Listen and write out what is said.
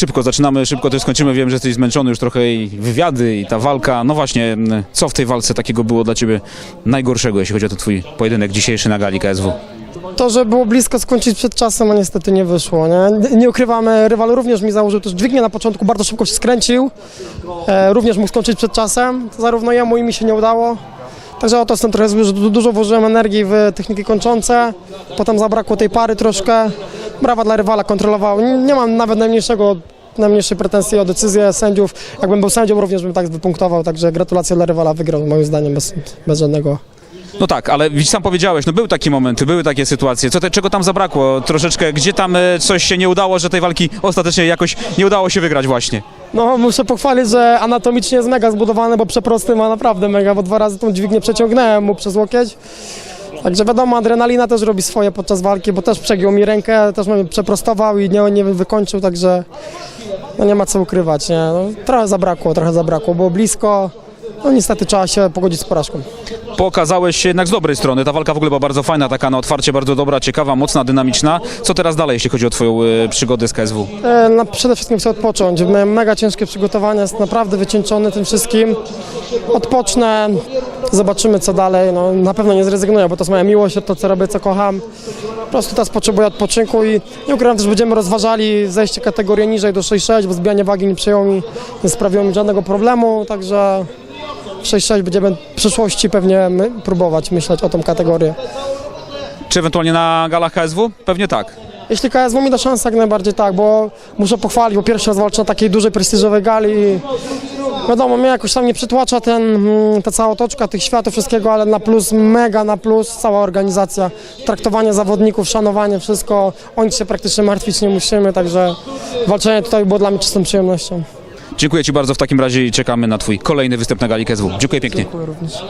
szybko zaczynamy, szybko też skończymy. Wiem, że jesteś zmęczony już trochę i wywiady i ta walka. No właśnie, co w tej walce takiego było dla ciebie najgorszego, jeśli chodzi o ten twój pojedynek dzisiejszy na gali KSW? To, że było blisko skończyć przed czasem, a niestety nie wyszło. Nie, nie ukrywamy, rywal również mi założył też dźwignię na początku, bardzo szybko się skręcił. E, również mógł skończyć przed czasem. Zarówno jemu i mi się nie udało. Także oto jestem trochę zły, że du- dużo włożyłem energii w techniki kończące. Potem zabrakło tej pary troszkę. Brawa dla rywala, kontrolował. Nie, mam nawet najmniejszego najmniejszej pretensji o decyzję sędziów. Jakbym był sędzią, również bym tak wypunktował. Także gratulacje dla rywala, wygrał moim zdaniem bez, bez żadnego No tak, ale widzisz, sam powiedziałeś, no były takie momenty, były takie sytuacje. Co te, czego tam zabrakło? Troszeczkę, gdzie tam e, coś się nie udało, że tej walki ostatecznie jakoś nie udało się wygrać właśnie? No, muszę pochwalić, że anatomicznie jest mega zbudowany, bo przeprosty ma naprawdę mega, bo dwa razy tą dźwignię przeciągnąłem mu przez łokieć. Także wiadomo, adrenalina też robi swoje podczas walki, bo też przegiął mi rękę, też mnie przeprostował i nie, nie wykończył, także no nie ma co ukrywać, nie? No, trochę zabrakło, trochę zabrakło, było blisko. No niestety trzeba się pogodzić z porażką. Pokazałeś się jednak z dobrej strony. Ta walka w ogóle była bardzo fajna, taka na otwarcie bardzo dobra, ciekawa, mocna, dynamiczna. Co teraz dalej, jeśli chodzi o twoją e, przygodę z KSW? E, Na, przede wszystkim chcę odpocząć. Miałem mega ciężkie przygotowania, jest naprawdę wycieńczony tym wszystkim. Odpocznę, zobaczymy co dalej. No, na pewno nie zrezygnuję, bo to jest moja miłość, to co robię, co kocham. Po prostu teraz potrzebuję odpoczynku i nie ukrywam też będziemy rozważali zejście kategorię niżej do 6-6, bo zbijanie wagi nie przyjęło mi, nie sprawiło mi żadnego problemu, także 6-6 będziemy w przyszłości pewnie my, próbować myśleć o tą kategorię. Czy ewentualnie na galach KSW? Pewnie tak. Jeśli KSW mi da szansę, jak najbardziej tak, bo muszę pochwalić, bo pierwszy raz walczę na takiej dużej, prestiżowej gali i wiadomo, mnie jakoś tam nie przytłacza ten, mm, ta cała otoczka tych światów, wszystkiego, ale na plus, mega na plus, cała organizacja, traktowanie zawodników, szanowanie, wszystko, o nic się praktycznie martwić nie musimy, także walczenie tutaj było dla mnie czystą przyjemnością. Dziękuję Ci bardzo w takim razie i czekamy na Twój kolejny występ na gali KSW. Dziękuję pięknie. Dziękuję również.